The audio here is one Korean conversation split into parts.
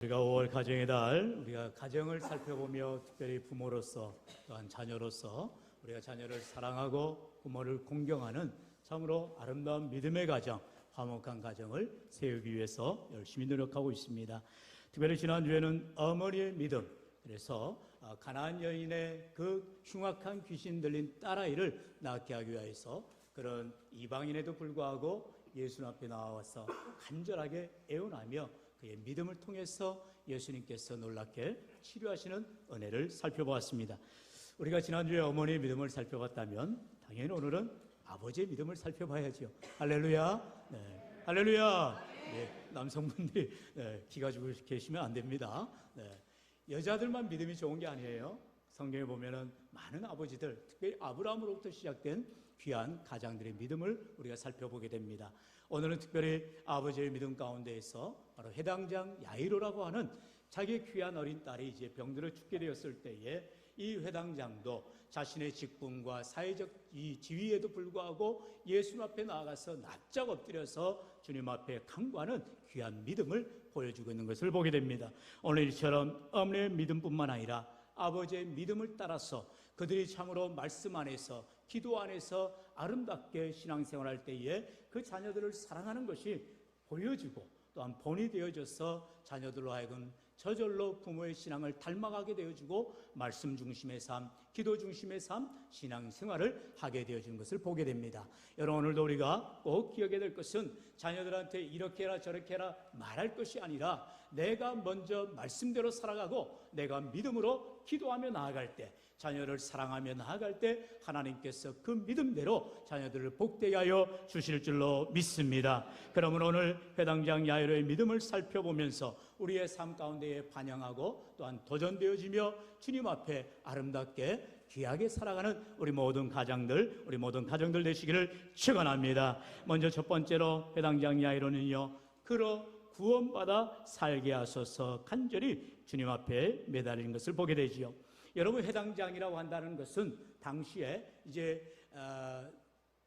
우리가 5월 가정의 달, 우리가 가정을 살펴보며 특별히 부모로서 또한 자녀로서 우리가 자녀를 사랑하고 부모를 공경하는 참으로 아름다운 믿음의 가정, 화목한 가정을 세우기 위해서 열심히 노력하고 있습니다. 특별히 지난주에는 어머니의 믿음, 그래서 아, 가나안 여인의 그 흉악한 귀신 들린 딸아이를 낳게 하기 위해서 그런 이방인에도 불구하고 예수 앞에 나와서 간절하게 애원하며 그의 믿음을 통해서 예수님께서 놀랍게 치료하시는 은혜를 살펴보았습니다. 우리가 지난주에 어머니의 믿음을 살펴봤다면 당연히 오늘은 아버지의 믿음을 살펴봐야죠. 할렐루야. 네. 할렐루야. 네. 남성분들이 네. 기 가지고 계시면 안 됩니다. 네. 여자들만 믿음이 좋은 게 아니에요. 성경에 보면은 많은 아버지들, 특별히 아브라함으로부터 시작된 귀한 가장들의 믿음을 우리가 살펴보게 됩니다. 오늘은 특별히 아버지의 믿음 가운데에서 바로 해당장 야이로라고 하는 자기 귀한 어린 딸이 이제 병들어 죽게 되었을 때에 이 회당장도 자신의 직분과 사회적 이 지위에도 불구하고 예수 앞에 나아가서 납작 엎드려서 주님 앞에 간구하는 귀한 믿음을 보여주고 있는 것을 보게 됩니다. 오늘 이처럼 어머니의 믿음뿐만 아니라 아버지의 믿음을 따라서 그들이 참으로 말씀 안에서 기도 안에서 아름답게 신앙생활할 때에 그 자녀들을 사랑하는 것이 보여지고 또한 본이 되어져서 자녀들로 하여금 저절로 부모의 신앙을 닮아가게 되어지고 말씀 중심의 삶, 기도 중심의 삶, 신앙 생활을 하게 되어지는 것을 보게 됩니다. 여러분 오늘도 우리가 꼭 기억해야 될 것은 자녀들한테 이렇게 해라 저렇게 해라 말할 것이 아니라 내가 먼저 말씀대로 살아가고 내가 믿음으로 기도하며 나아갈 때 자녀를 사랑하며 나아갈 때 하나님께서 그 믿음대로 자녀들을 복되게 하여 주실 줄로 믿습니다. 그러면 오늘 회당장 야이로의 믿음을 살펴보면서 우리의 삶 가운데에 반영하고 또한 도전되어지며 주님 앞에 아름답게 귀하게 살아가는 우리 모든 가장들, 우리 모든 가정들 되시기를 축원합니다. 먼저 첫 번째로 회당장 야이로는요. 그러 구원받아 살게 하소서 간절히 주님 앞에 매달리는 것을 보게 되지요. 여러분 회당장이라고 한다는 것은 당시에 이제 어,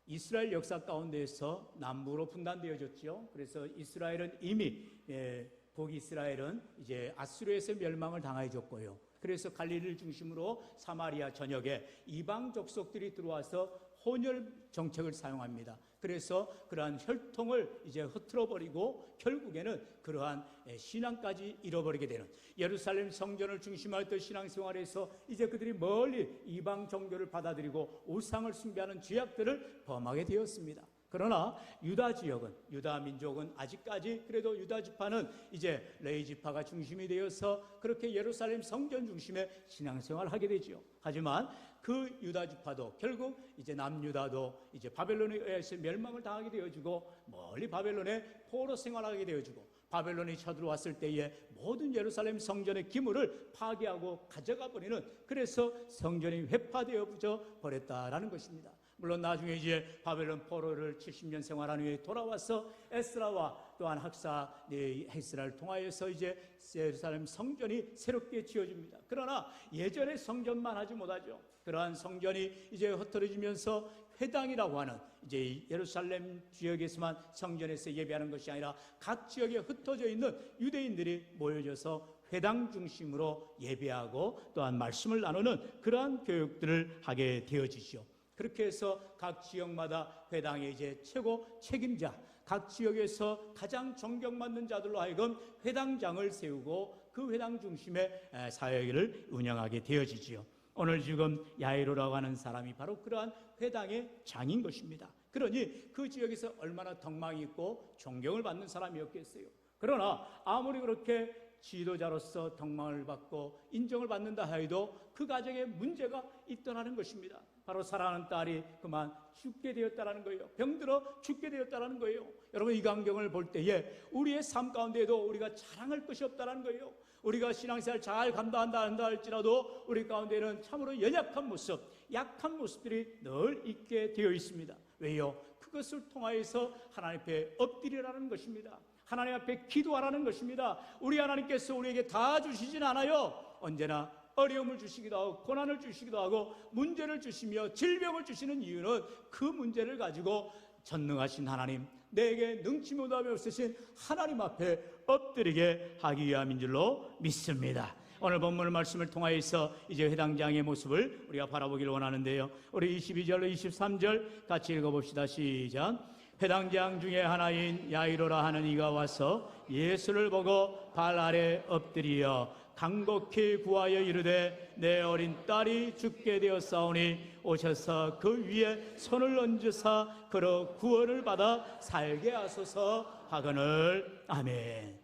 이스라엘 역사 가운데에서 남부로 분단되어졌죠. 그래서 이스라엘은 이미 예, 북이스라엘은 이제 아수르에서 멸망을 당해졌고요. 그래서 갈릴리를 중심으로 사마리아 전역에 이방 족속들이 들어와서 혼혈 정책을 사용합니다. 그래서 그러한 혈통을 이제 흐트러 버리고 결국에는 그러한 신앙까지 잃어버리게 되는 예루살렘 성전을 중심하였던 신앙생활에서 이제 그들이 멀리 이방 종교를 받아들이고 우상을 숭배하는 죄악들을 범하게 되었습니다. 그러나 유다 지역은 유다 민족은 아직까지 그래도 유다 지파는 이제 레이 지파가 중심이 되어서 그렇게 예루살렘 성전 중심의 신앙생활을 하게 되지요. 하지만 그 유다 지파도 결국 이제 남유다도 이제 바벨론에 의해서 멸망을 당하게 되어지고 멀리 바벨론에 포로 생활하게 되어지고 바벨론이 쳐들어왔을 때에 모든 예루살렘 성전의 기물을 파괴하고 가져가 버리는 그래서 성전이 회파되어 버렸다라는 것입니다. 물론 나중에 이제 바벨론 포로를 70년 생활한 후에 돌아와서 에스라와 또한 학사 에스라를 통하여서 이제 예루살렘 성전이 새롭게 지어집니다. 그러나 예전의 성전만 하지 못하죠. 그러한 성전이 이제 흩어지면서 회당이라고 하는 이제 예루살렘 지역에서만 성전에서 예배하는 것이 아니라 각 지역에 흩어져 있는 유대인들이 모여져서 회당 중심으로 예배하고 또한 말씀을 나누는 그러한 교육들을 하게 되어지죠. 그렇게 해서 각 지역마다 회당의 이제 최고 책임자, 각 지역에서 가장 존경받는 자들로 하여금 회당장을 세우고 그 회당 중심의 사회를 운영하게 되어지지요. 오늘 지금 야이로라고 하는 사람이 바로 그러한 회당의 장인 것입니다. 그러니 그 지역에서 얼마나 덕망이 있고 존경을 받는 사람이었겠어요. 그러나 아무리 그렇게 지도자로서 덕망을 받고 인정을 받는다 하여도 그 가정에 문제가 있더라는 것입니다. 바로 사랑하는 딸이 그만 죽게 되었다라는 거예요. 병들어 죽게 되었다라는 거예요. 여러분 이 광경을 볼 때에 우리의 삶 가운데에도 우리가 자랑할 것이 없다라는 거예요. 우리가 신앙생활 잘 감당한다 한다 할지라도 우리 가운데는 참으로 연약한 모습, 약한 모습들이 늘 있게 되어 있습니다. 왜요? 그것을 통하여서 하나님 앞에 엎드리라는 것입니다. 하나님 앞에 기도하라는 것입니다. 우리 하나님께서 우리에게 다 주시진 않아요. 언제나 어려움을 주시기도 하고 고난을 주시기도 하고 문제를 주시며 질병을 주시는 이유는 그 문제를 가지고 전능하신 하나님 내게 능치 못함이 없으신 하나님 앞에 엎드리게 하기 위함인 줄로 믿습니다. 오늘 본문 말씀을 통하여서 이제 회당장의 모습을 우리가 바라보기를 원하는데요. 우리 22절로 23절 같이 읽어봅시다. 시작. 회당장 중에 하나인 야이로라 하는 이가 와서 예수를 보고 발 아래 엎드리어 간곡히 구하여 이르되 내 어린 딸이 죽게 되었사오니 오셔서 그 위에 손을 얹으사 그로 구원을 받아 살게 하소서 하거늘 아멘.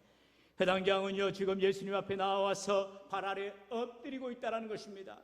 회당장은요 지금 예수님 앞에 나와서 발 아래 엎드리고 있다라는 것입니다.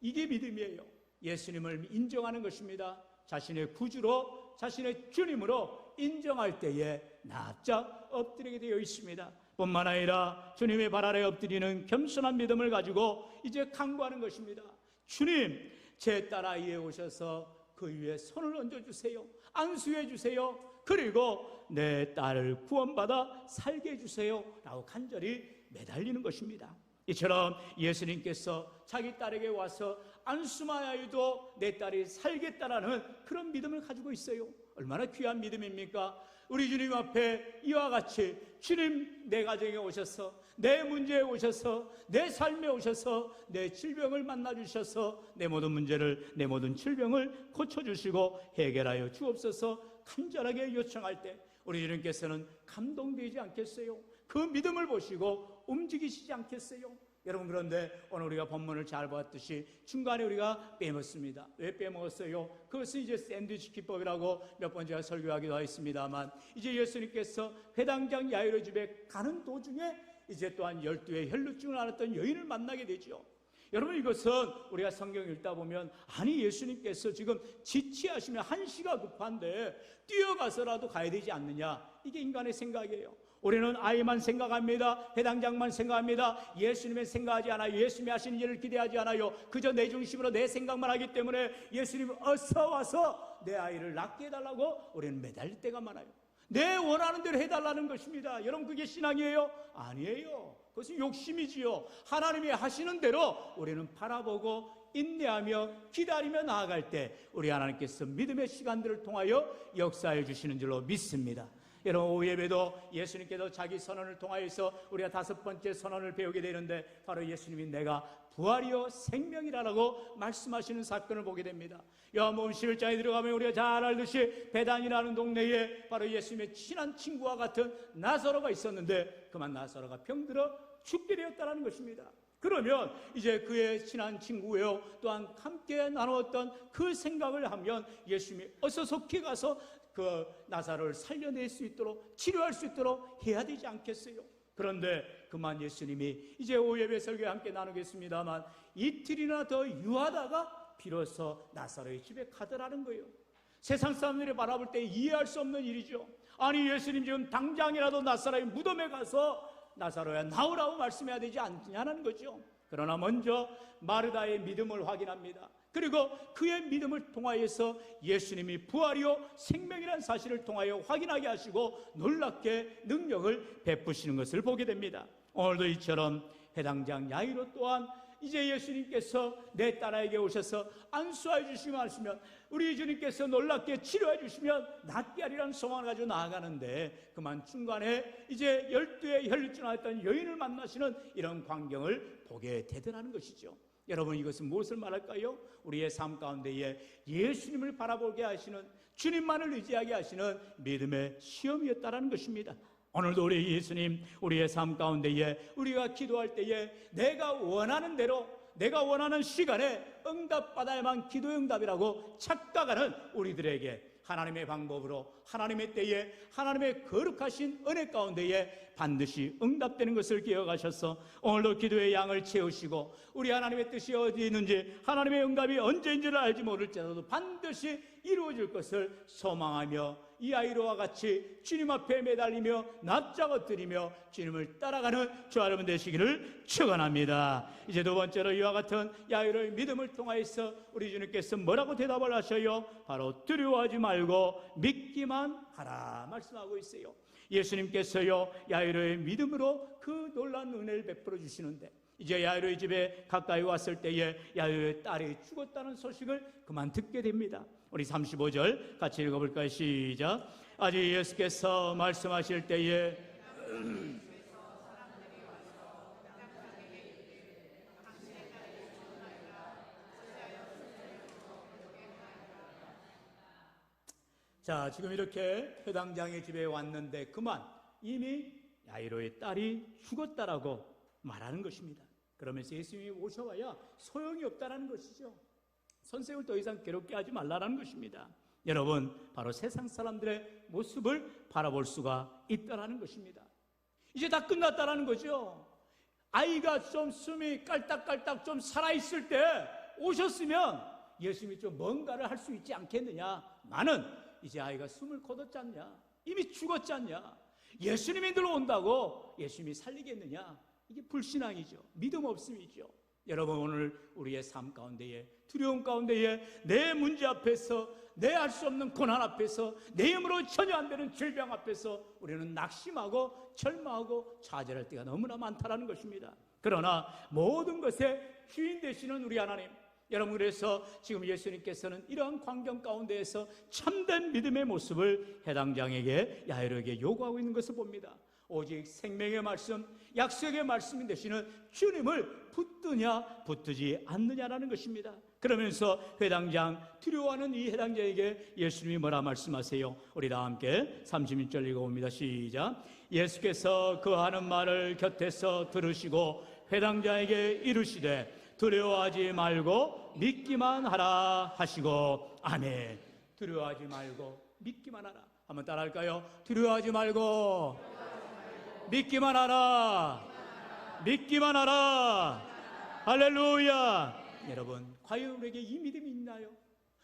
이게 믿음이에요. 예수님을 인정하는 것입니다. 자신의 구주로 자신의 주님으로 인정할 때에 납작 엎드리게 되어 있습니다. 뿐만 아니라 주님의 발 아래 엎드리는 겸손한 믿음을 가지고 이제 강구하는 것입니다. 주님, 제 딸아이에 오셔서 그 위에 손을 얹어 주세요. 안수해 주세요. 그리고 내 딸을 구원받아 살게 해 주세요. 라고 간절히 매달리는 것입니다. 이처럼 예수님께서 자기 딸에게 와서 안수마야에도 내 딸이 살겠다라는 그런 믿음을 가지고 있어요. 얼마나 귀한 믿음입니까? 우리 주님 앞에 이와 같이 주님 내 가정에 오셔서 내 문제에 오셔서 내 삶에 오셔서 내 질병을 만나 주셔서 내 모든 문제를 내 모든 질병을 고쳐 주시고 해결하여 주옵소서 간절하게 요청할 때 우리 주님께서는 감동되지 않겠어요? 그 믿음을 보시고 움직이시지 않겠어요? 여러분 그런데 오늘 우리가 본문을 잘 봤듯이 중간에 우리가 빼먹습니다. 왜 빼먹었어요? 그것은 이제 샌드위치 기법이라고 몇 번 제가 설교하기도 했습니다만 이제 예수님께서 회당장 야이로 집에 가는 도중에 이제 또한 열두의 혈루증을 앓았던 여인을 만나게 되죠. 여러분 이것은 우리가 성경 읽다 보면 아니 예수님께서 지금 지치하시면 한시가 급한데 뛰어가서라도 가야 되지 않느냐 이게 인간의 생각이에요. 우리는 아이만 생각합니다. 해당장만 생각합니다. 예수님의 생각하지 않아요. 예수님이 하시는 일을 기대하지 않아요. 그저 내 중심으로 내 생각만 하기 때문에 예수님 어서 와서 내 아이를 낳게 해달라고 우리는 매달릴 때가 많아요. 내 원하는 대로 해달라는 것입니다. 여러분 그게 신앙이에요? 아니에요. 그것은 욕심이지요. 하나님이 하시는 대로 우리는 바라보고 인내하며 기다리며 나아갈 때 우리 하나님께서 믿음의 시간들을 통하여 역사해 주시는 줄로 믿습니다. 여러분 오후 예배도 예수님께서 자기 선언을 통하여서 우리가 다섯 번째 선언을 배우게 되는데 바로 예수님이 내가 부활이요 생명이라고 말씀하시는 사건을 보게 됩니다. 요한복음 11장에 들어가면 우리가 잘 알듯이 베단이라는 동네에 바로 예수님의 친한 친구와 같은 나사로가 있었는데 그만 나사로가 병들어 죽게 되었다는 것입니다. 그러면 이제 그의 친한 친구요 또한 함께 나누었던 그 생각을 하면 예수님이 어서 속히 가서 그 나사로를 살려낼 수 있도록 치료할 수 있도록 해야 되지 않겠어요? 그런데 그만 예수님이 이제 오예배 설교 함께 나누겠습니다만 이틀이나 더 유하다가 비로소 나사로의 집에 가더라는 거예요. 세상 사람들이 바라볼 때 이해할 수 없는 일이죠. 아니 예수님 지금 당장이라도 나사로의 무덤에 가서 나사로야 나오라고 말씀해야 되지 않냐는 거죠. 그러나 먼저 마르다의 믿음을 확인합니다. 그리고 그의 믿음을 통하여서 예수님이 부활이요 생명이라는 사실을 통하여 확인하게 하시고 놀랍게 능력을 베푸시는 것을 보게 됩니다. 오늘도 이처럼 해당장 야이로 또한 이제 예수님께서 내 딸에게 오셔서 안수해 주시면 하시면 우리 주님께서 놀랍게 치료해 주시면 낫게 하리라는 소망을 가지고 나아가는데 그만 중간에 이제 열두의 혈류증 앓았던 여인을 만나시는 이런 광경을 보게 되더라는 것이죠. 여러분 이것은 무엇을 말할까요? 우리의 삶 가운데에 예수님을 바라보게 하시는 주님만을 의지하게 하시는 믿음의 시험이었다라는 것입니다. 오늘도 우리 예수님 우리의 삶 가운데에 우리가 기도할 때에 내가 원하는 대로 내가 원하는 시간에 응답받아야만 기도 응답이라고 착각하는 우리들에게 하나님의 방법으로 하나님의 때에 하나님의 거룩하신 은혜 가운데에 반드시 응답되는 것을 기억하셔서 오늘도 기도의 양을 채우시고 우리 하나님의 뜻이 어디 있는지 하나님의 응답이 언제인지를 알지 모를지라도 반드시 이루어질 것을 소망하며 이 아이로와 같이 주님 앞에 매달리며 납작 엎드리며 주님을 따라가는 저 여러분 되시기를 축원합니다. 이제 두 번째로 이와 같은 야이로의 믿음을 통하여서 우리 주님께서 뭐라고 대답을 하셔요? 바로 두려워하지 말고 믿기만 하라 말씀하고 있어요. 예수님께서요 야이로의 믿음으로 그 놀란 은혜를 베풀어 주시는데 이제 야이로의 집에 가까이 왔을 때에 야이로의 딸이 죽었다는 소식을 그만 듣게 됩니다. 우리 35절 같이 읽어볼까요? 시작. 아직 예수께서 말씀하실 때에 자, 지금 이렇게 회당장의 집에 왔는데 그만 이미 야이로의 딸이 죽었다라고 말하는 것입니다. 그러면서 예수님이 오셔봐야 소용이 없다라는 것이죠. 선생을 더 이상 괴롭게 하지 말라라는 것입니다. 여러분, 바로 세상 사람들의 모습을 바라볼 수가 있다라는 것입니다. 이제 다 끝났다라는 거죠. 아이가 좀 숨이 깔딱깔딱 좀 살아있을 때 오셨으면 예수님이 좀 뭔가를 할 수 있지 않겠느냐. 나는 이제 아이가 숨을 거뒀지 않냐? 이미 죽었지 않냐? 예수님이 들어온다고 예수님이 살리겠느냐? 이게 불신앙이죠. 믿음 없음이죠. 여러분 오늘 우리의 삶 가운데에 두려움 가운데에 내 문제 앞에서 내할수 없는 고난 앞에서 내 힘으로 전혀 안 되는 질병 앞에서 우리는 낙심하고 절망하고 좌절할 때가 너무나 많다라는 것입니다. 그러나 모든 것의 주인 되시는 우리 하나님 여러분 그래서 지금 예수님께서는 이러한 광경 가운데에서 참된 믿음의 모습을 해당장에게 야이로에게 요구하고 있는 것을 봅니다. 오직 생명의 말씀, 약속의 말씀이 되시는 주님을 붙드냐 붙드지 않느냐라는 것입니다. 그러면서 회당장 두려워하는 이 해당자에게 예수님이 뭐라 말씀하세요? 우리 다 함께 31절 읽어봅니다. 시작. 예수께서 그 하는 말을 곁에서 들으시고 회당자에게 이르시되 두려워하지 말고 믿기만 하라 하시고 아멘. 두려워하지 말고 믿기만 하라. 한번 따라할까요? 두려워하지 말고 믿기만 하라. 믿기만 하라. 할렐루야. 여러분, 과연 우리에게 이 믿음이 있나요?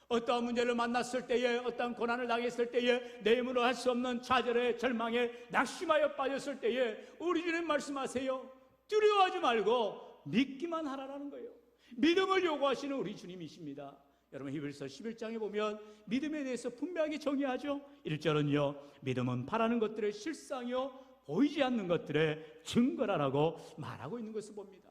어떠한 문제를 만났을 때에, 어떠한 고난을 당했을 때에, 내 힘으로 할 수 없는 좌절에, 절망에, 낙심하여 빠졌을 때에, 우리 주님 말씀하세요. 두려워하지 말고 믿기만 하라라는 거예요. 믿음을 요구하시는 우리 주님이십니다. 여러분 히브리서 11장에 보면 믿음에 대해서 분명하게 정의하죠. 1절은요. 믿음은 바라는 것들의 실상이요 보이지 않는 것들의 증거라라고 말하고 있는 것을 봅니다.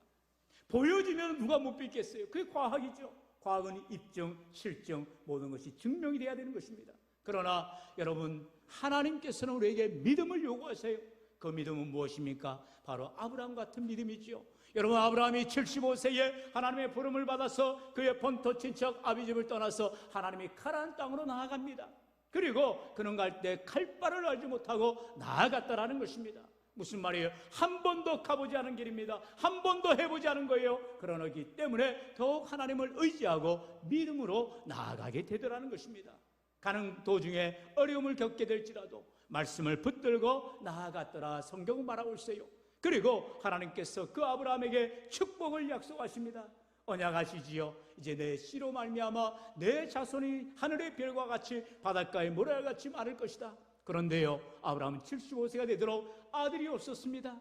보여지면 누가 못 믿겠어요? 그게 과학이죠. 과학은 입증, 실증 모든 것이 증명이 돼야 되는 것입니다. 그러나 여러분 하나님께서는 우리에게 믿음을 요구하세요. 그 믿음은 무엇입니까? 바로 아브라함 같은 믿음이지요. 여러분 아브라함이 75세에 하나님의 부름을 받아서 그의 본토 친척 아비집을 떠나서 하나님이 가나안 땅으로 나아갑니다. 그리고 그는 갈 때 칼바를 알지 못하고 나아갔다라는 것입니다. 무슨 말이에요? 한 번도 가보지 않은 길입니다. 한 번도 해보지 않은 거예요. 그러기 때문에 더욱 하나님을 의지하고 믿음으로 나아가게 되더라는 것입니다. 가는 도중에 어려움을 겪게 될지라도 말씀을 붙들고 나아갔더라 성경은 말하고 있어요. 그리고 하나님께서 그 아브라함에게 축복을 약속하십니다. 언약하시지요. 이제 내 씨로 말미암아 내 자손이 하늘의 별과 같이 바닷가의 모래같이 마를 것이다. 그런데요, 아브라함은 75세가 되도록 아들이 없었습니다.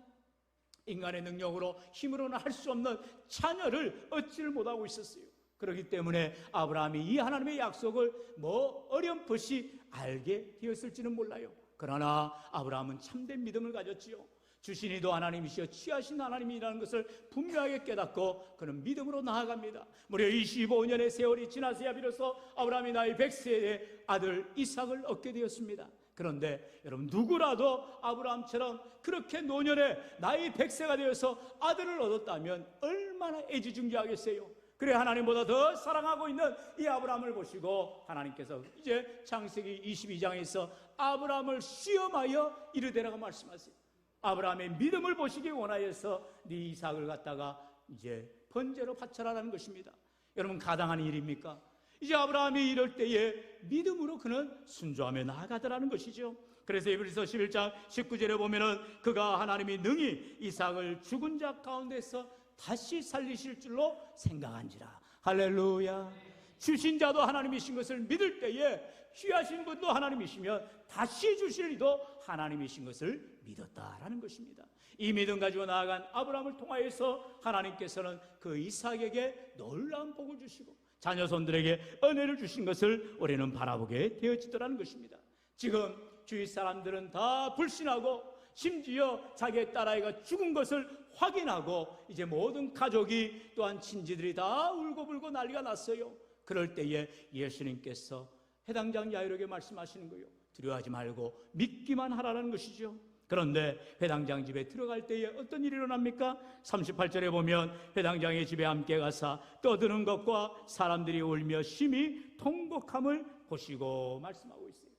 인간의 능력으로 힘으로는 할 수 없는 자녀를 얻지를 못하고 있었어요. 그렇기 때문에 아브라함이 이 하나님의 약속을 뭐 어렴풋이 알게 되었을지는 몰라요. 그러나 아브라함은 참된 믿음을 가졌지요. 주신 이도 하나님이시여 취하신 하나님이라는 것을 분명하게 깨닫고 그는 믿음으로 나아갑니다. 무려 25년의 세월이 지나서야 비로소 아브라함이 나이 100세의 아들 이삭을 얻게 되었습니다. 그런데 여러분 누구라도 아브라함처럼 그렇게 노년에 나이 100세가 되어서 아들을 얻었다면 얼마나 애지중지하겠어요. 그래 하나님보다 더 사랑하고 있는 이 아브라함을 보시고 하나님께서 이제 창세기 22장에서 아브라함을 시험하여 이르되라고 말씀하세요. 아브라함의 믿음을 보시기 원하여서 네 이삭을 갖다가 이제 번제로 바쳐라라는 것입니다. 여러분 가당한 일입니까? 이제 아브라함이 이럴 때에 믿음으로 그는 순조하며 나아가더라는 것이죠. 그래서 이브리서 11장 19절에 보면은 그가 하나님이 능히 이삭을 죽은 자 가운데서 다시 살리실 줄로 생각한지라. 할렐루야. 주신 자도 하나님이신 것을 믿을 때에 귀하신 분도 하나님이시면 다시 주실 이도 하나님이신 것을 믿었다라는 것입니다. 이 믿음 가지고 나아간 아브라함을 통하여서 하나님께서는 그 이삭에게 놀라운 복을 주시고 자녀손들에게 은혜를 주신 것을 우리는 바라보게 되어지더라는 것입니다. 지금 주위 사람들은 다 불신하고 심지어 자기의 딸아이가 죽은 것을 확인하고 이제 모든 가족이 또한 친지들이 다 울고불고 난리가 났어요. 그럴 때에 예수님께서 해당장 야이로에게 말씀하시는 거예요. 두려워하지 말고 믿기만 하라는 것이죠. 그런데 회당장 집에 들어갈 때에 어떤 일이 일어납니까? 38절에 보면 회당장의 집에 함께 가사 떠드는 것과 사람들이 울며 심히 통곡함을 보시고 말씀하고 있어요.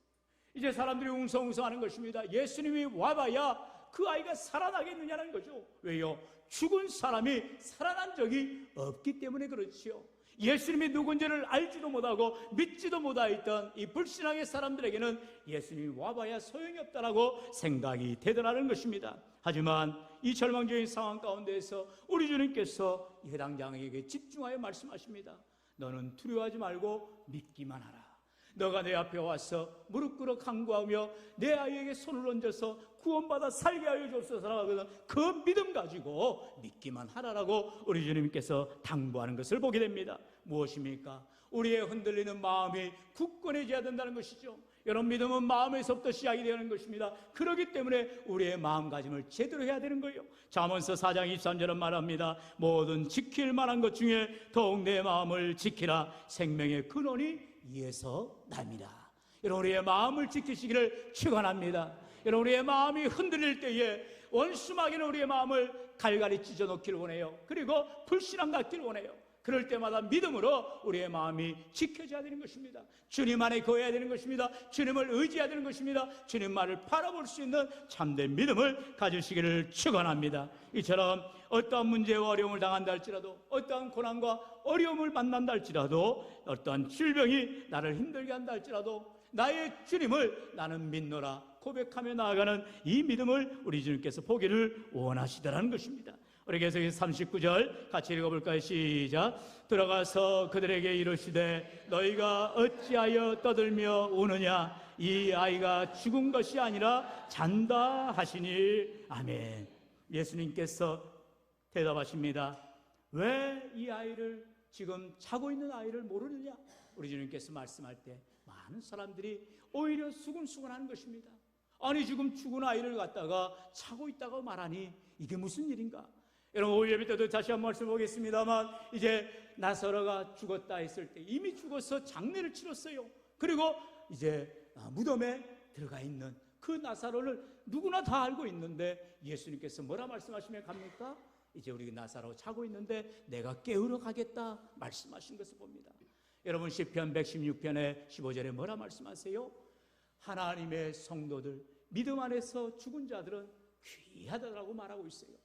이제 사람들이 웅성웅성하는 것입니다. 예수님이 와봐야 그 아이가 살아나겠느냐는 거죠. 왜요? 죽은 사람이 살아난 적이 없기 때문에 그렇지요. 예수님이 누군지를 알지도 못하고 믿지도 못하였던 이 불신앙의 사람들에게는 예수님이 와봐야 소용이 없다라고 생각이 되더라는 것입니다. 하지만 이 절망적인 상황 가운데에서 우리 주님께서 이 해당장에게 집중하여 말씀하십니다. 너는 두려워하지 말고 믿기만 하라. 너가 내 앞에 와서 무릎 꿇어 간구하며 내 아이에게 손을 얹어서 구원받아 살게 하여 주옵소서라거든 그 믿음 가지고 믿기만 하라라고 우리 주님께서 당부하는 것을 보게 됩니다. 무엇입니까? 우리의 흔들리는 마음이 굳건해져야 된다는 것이죠. 여러분 믿음은 마음에서부터 시작이 되는 것입니다. 그렇기 때문에 우리의 마음가짐을 제대로 해야 되는 거예요. 잠언서 4장 23절은 말합니다. 모든 지킬 만한 것 중에 더욱 내 마음을 지키라. 생명의 근원이 이에서 납니다. 여러분 우리의 마음을 지키시기를 축원합니다. 여러분 우리의 마음이 흔들릴 때에 원수마귀는 우리의 마음을 갈갈이 찢어 놓기를 원해요. 그리고 불신앙 갖기를 원해요. 그럴 때마다 믿음으로 우리의 마음이 지켜져야 되는 것입니다. 주님 안에 거해야 되는 것입니다. 주님을 의지해야 되는 것입니다. 주님 말을 바라볼 수 있는 참된 믿음을 가지시기를 축원합니다. 이처럼 어떠한 문제와 어려움을 당한다 할지라도 어떠한 고난과 어려움을 만난다 할지라도 어떠한 질병이 나를 힘들게 한다 할지라도 나의 주님을 나는 믿노라 고백하며 나아가는 이 믿음을 우리 주님께서 보기를 원하시더라는 것입니다. 우리 계속 39절 같이 읽어볼까요? 시작. 들어가서 그들에게 이르시되 너희가 어찌하여 떠들며 우느냐? 이 아이가 죽은 것이 아니라 잔다 하시니 아멘. 예수님께서 대답하십니다. 왜 이 아이를 지금 자고 있는 아이를 모르느냐? 우리 주님께서 말씀할 때 많은 사람들이 오히려 수근수근하는 것입니다. 아니 지금 죽은 아이를 갖다가 자고 있다고 말하니 이게 무슨 일인가? 여러분 오후 예배 때도 다시 한번 말씀 보겠습니다만 이제 나사로가 죽었다 했을 때 이미 죽어서 장례를 치렀어요. 그리고 이제 아, 무덤에 들어가 있는 그 나사로를 누구나 다 알고 있는데 예수님께서 뭐라 말씀하시면 갑니까? 이제 우리 나사로 자고 있는데 내가 깨우러 가겠다 말씀하신 것을 봅니다. 여러분 시편 116편의 15절에 뭐라 말씀하세요? 하나님의 성도들 믿음 안에서 죽은 자들은 귀하다라고 말하고 있어요.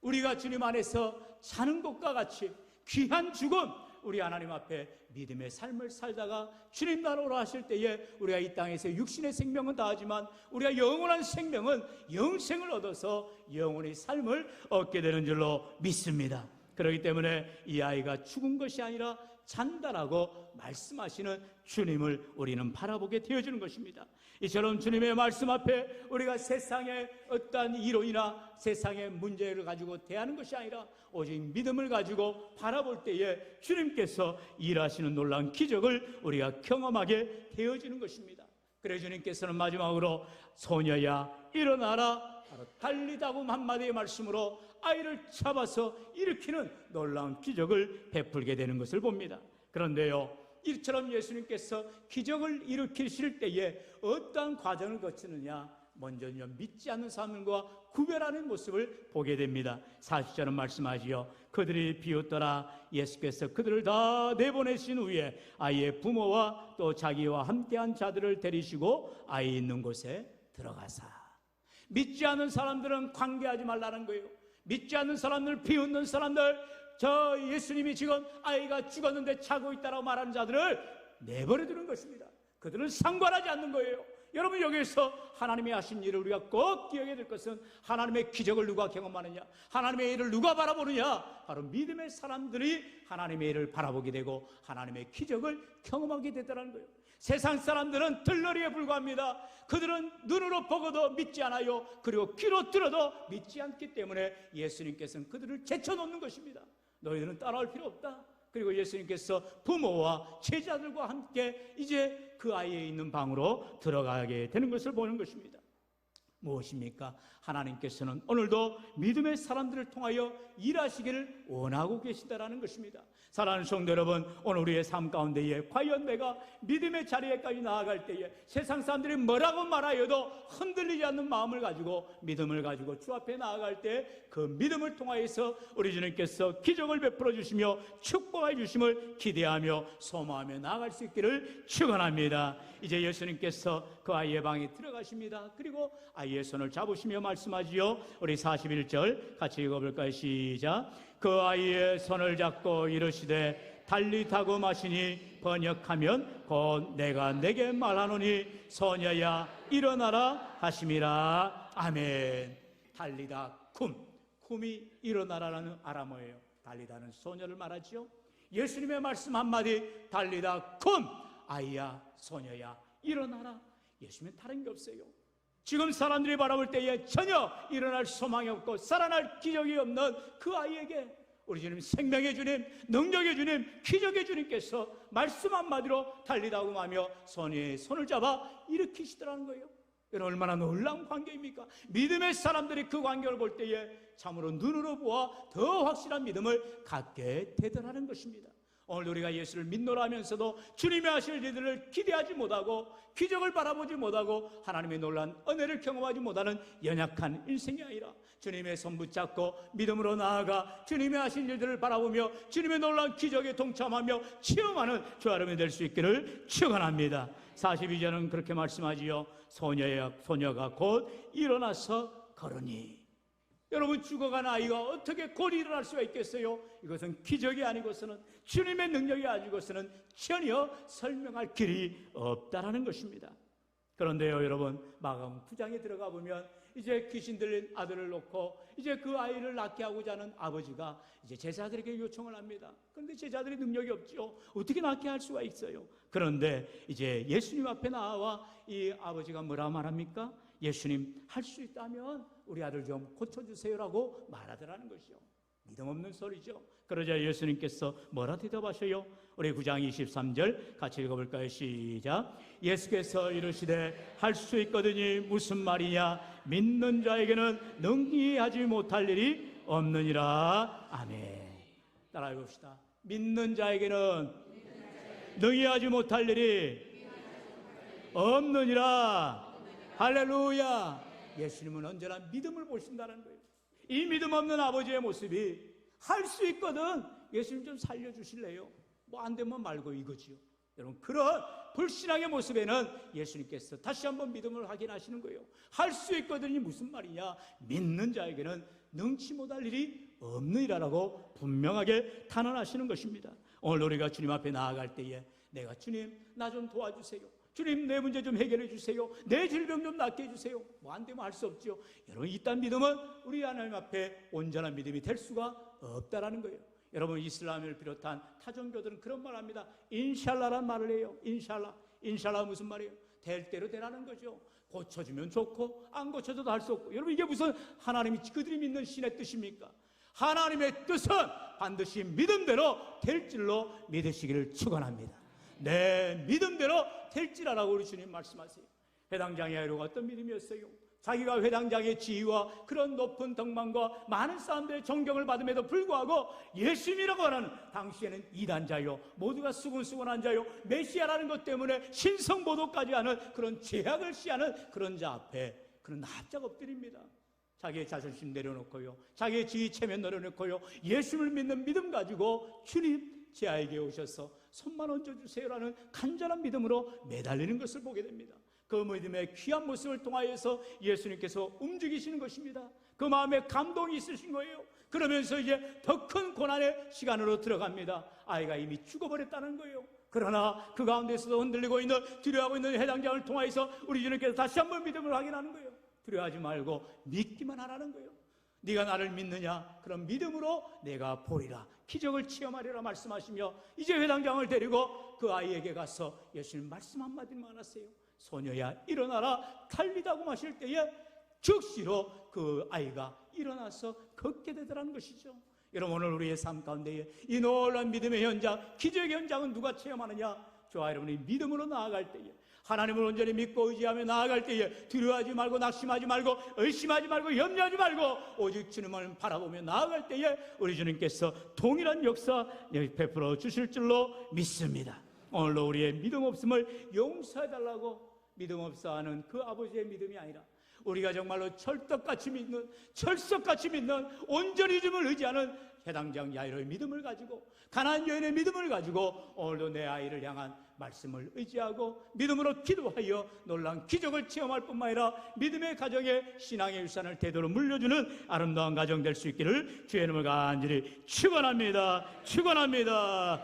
우리가 주님 안에서 자는 것과 같이 귀한 죽음 우리 하나님 앞에 믿음의 삶을 살다가 주님 나라로 하실 때에 우리가 이 땅에서 육신의 생명은 다하지만 우리가 영원한 생명은 영생을 얻어서 영원의 삶을 얻게 되는 줄로 믿습니다. 그렇기 때문에 이 아이가 죽은 것이 아니라 잔다라고 말씀하시는 주님을 우리는 바라보게 되어주는 것입니다. 이처럼 주님의 말씀 앞에 우리가 세상의 어떠한 이론이나 세상의 문제를 가지고 대하는 것이 아니라 오직 믿음을 가지고 바라볼 때에 주님께서 일하시는 놀라운 기적을 우리가 경험하게 되어지는 것입니다. 그래 주님께서는 마지막으로 소녀야 일어나라 바로 달리다고 한마디의 말씀으로 아이를 잡아서 일으키는 놀라운 기적을 베풀게 되는 것을 봅니다. 그런데요, 이처럼 예수님께서 기적을 일으키실 때에 어떠한 과정을 거치느냐? 먼저는요, 믿지 않는 사람들과 구별하는 모습을 보게 됩니다. 40절은 말씀하지요. 그들이 비웃더라 예수께서 그들을 다 내보내신 후에 아이의 부모와 또 자기와 함께한 자들을 데리시고 아이 있는 곳에 들어가사. 믿지 않는 사람들은 관계하지 말라는 거예요. 믿지 않는 사람들, 비웃는 사람들, 저 예수님이 지금 아이가 죽었는데 자고 있다라고 말하는 자들을 내버려 두는 것입니다. 그들은 상관하지 않는 거예요. 여러분 여기에서 하나님이 하신 일을 우리가 꼭 기억해야 될 것은 하나님의 기적을 누가 경험하느냐 하나님의 일을 누가 바라보느냐 바로 믿음의 사람들이 하나님의 일을 바라보게 되고 하나님의 기적을 경험하게 되더라는 거예요 세상 사람들은 들러리에 불과합니다 그들은 눈으로 보고도 믿지 않아요 그리고 귀로 들어도 믿지 않기 때문에 예수님께서는 그들을 제쳐놓는 것입니다 너희들은 따라올 필요 없다 그리고 예수님께서 부모와 제자들과 함께 이제 그 아이에 있는 방으로 들어가게 되는 것을 보는 것입니다. 무엇입니까? 하나님께서는 오늘도 믿음의 사람들을 통하여 일하시기를 원하고 계시다라는 것입니다. 사랑하는 성도 여러분, 오늘 우리의 삶 가운데에 과연 내가 믿음의 자리에까지 나아갈 때에 세상 사람들이 뭐라고 말하여도 흔들리지 않는 마음을 가지고 믿음을 가지고 주 앞에 나아갈 때 그 믿음을 통하여서 우리 주님께서 기적을 베풀어 주시며 축복해 주심을 기대하며 소망하며 나아갈 수 있기를 축원합니다. 이제 예수님께서 그 아이의 방에 들어가십니다. 그리고 아이의 손을 잡으시며 말 씀하지요. 우리 41절 같이 읽어볼까요? 시작. 그 아이의 손을 잡고 이르시되 달리 타고 마시니 번역하면 곧 내가 내게 말하노니 소녀야 일어나라 하심이라. 아멘. 달리다 쿰. 쿰이 일어나라라는 아람어예요. 달리다는 소녀를 말하지요. 예수님의 말씀 한마디 달리다 쿰. 아이야 소녀야 일어나라. 예수님은 다른 게 없어요 지금 사람들이 바라볼 때에 전혀 일어날 소망이 없고 살아날 기적이 없는 그 아이에게 우리 주님 생명의 주님, 능력의 주님, 기적의 주님께서 말씀 한마디로 달리다고 하며 손에 손을 잡아 일으키시더라는 거예요. 여러분 얼마나 놀라운 관계입니까? 믿음의 사람들이 그 관계를 볼 때에 참으로 눈으로 보아 더 확실한 믿음을 갖게 되더라는 것입니다. 오늘 우리가 예수를 믿노라 하면서도 주님의 하실 일들을 기대하지 못하고 기적을 바라보지 못하고 하나님의 놀란 은혜를 경험하지 못하는 연약한 인생이 아니라 주님의 손 붙잡고 믿음으로 나아가 주님의 하신 일들을 바라보며 주님의 놀란 기적에 동참하며 체험하는 주 여러분이 될 수 있기를 축원합니다. 42절은 그렇게 말씀하지요. 소녀야 소녀가 곧 일어나서 걸으니 여러분 죽어간 아이가 어떻게 곧 일어날 수가 있겠어요? 이것은 기적이 아니고서는 주님의 능력이 아니고서는 전혀 설명할 길이 없다라는 것입니다. 그런데요, 여러분, 마감 9장에 들어가 보면 이제 귀신 들린 아들을 놓고 이제 그 아이를 낳게 하고자 하는 아버지가 이제 제자들에게 요청을 합니다. 그런데 제자들이 능력이 없죠. 어떻게 낳게 할 수가 있어요? 그런데 이제 예수님 앞에 나와 이 아버지가 뭐라 말합니까? 예수님 할 수 있다면 우리 아들 좀 고쳐주세요라고 말하더라는 것이요. 믿음 없는 소리죠. 그러자 예수님께서 뭐라 대답하셔요? 우리 9장 23절 같이 읽어볼까요? 시작. 예수께서 이르시되 할 수 있거든이 무슨 말이냐? 믿는 자에게는 능히 하지 못할 일이 없느니라. 아멘. 따라 해 봅시다. 믿는 자에게는 능히 하지 못할 일이 없느니라. 할렐루야. 예수님은 언제나 믿음을 보신다는 거예요. 이 믿음 없는 아버지의 모습이 할 수 있거든. 예수님 좀 살려주실래요? 뭐 안 되면 말고 이거지요. 여러분 그런 불신앙의 모습에는 예수님께서 다시 한번 믿음을 확인하시는 거예요. 할 수 있거든이 무슨 말이냐? 믿는 자에게는 능치 못할 일이 없느니라라고 분명하게 탄원하시는 것입니다. 오늘 우리가 주님 앞에 나아갈 때에 내가 주님 나 좀 도와주세요. 주님 내 문제 좀 해결해 주세요. 내 질병 좀 낫게 해 주세요. 뭐 안 되면 할수 없죠. 여러분 이딴 믿음은 우리 하나님 앞에 온전한 믿음이 될 수가 없다라는 거예요. 여러분 이슬람을 비롯한 타종교들은 그런 말 합니다. 인샬라란 말을 해요. 인샬라. 인샬라 무슨 말이에요? 될 대로 되라는 거죠. 고쳐주면 좋고 안 고쳐줘도 할 수 없고 여러분 이게 무슨 하나님이 그들이 믿는 신의 뜻입니까? 하나님의 뜻은 반드시 믿음대로 될 줄로 믿으시기를 축원합니다. 내 믿음대로 될지라라고 우리 주님 말씀하세요. 회당장의 아이로가 어떤 믿음이었어요? 자기가 회당장의 지위와 그런 높은 덕망과 많은 사람들의 존경을 받음에도 불구하고 예수님이라고 하는 당시에는 이단자요 모두가 수군수군한 자요 메시아라는 것 때문에 신성보도까지 하는 그런 제약을 시하는 그런 자 앞에 그런 납작 엎드립니다. 자기의 자존심 내려놓고요. 자기의 지위 체면 내려놓고요. 예수를 믿는 믿음 가지고 주님 제 아이에게 오셔서 손만 얹어주세요라는 간절한 믿음으로 매달리는 것을 보게 됩니다. 그 믿음의 귀한 모습을 통하여서 예수님께서 움직이시는 것입니다. 그 마음에 감동이 있으신 거예요. 그러면서 이제 더 큰 고난의 시간으로 들어갑니다. 아이가 이미 죽어버렸다는 거예요. 그러나 그 가운데서도 흔들리고 있는 두려워하고 있는 해당장을 통하여서 우리 주님께서 다시 한번 믿음을 확인하는 거예요. 두려워하지 말고 믿기만 하라는 거예요. 네가 나를 믿느냐? 그럼 믿음으로 내가 보리라. 기적을 체험하리라 말씀하시며 이제 회당장을 데리고 그 아이에게 가서 예수님 말씀 한마디만 하세요. 소녀야 일어나라 달리다고 마실 때에 즉시로 그 아이가 일어나서 걷게 되더라는 것이죠. 여러분 오늘 우리의 삶 가운데에 이 놀라운 믿음의 현장, 기적의 현장은 누가 체험하느냐? 저와 여러분이 믿음으로 나아갈 때에 하나님을 온전히 믿고 의지하며 나아갈 때에 두려워하지 말고 낙심하지 말고 의심하지 말고 염려하지 말고 오직 주님을 바라보며 나아갈 때에 우리 주님께서 동일한 역사 베풀어 주실 줄로 믿습니다. 오늘도 우리의 믿음 없음을 용서해 달라고 믿음 없어 하는 그 아버지의 믿음이 아니라 우리가 정말로 철떡같이 믿는 철석같이 믿는 온전히 주님을 의지하는 해당장 야이로의 믿음을 가지고 가나안 여인의 믿음을 가지고 오늘도 내 아이를 향한 말씀을 의지하고 믿음으로 기도하여 놀란 기적을 체험할 뿐만 아니라 믿음의 가정에 신앙의 유산을 대대로 물려주는 아름다운 가정 될 수 있기를 주의 이름을 간절히 축원합니다. 축원합니다.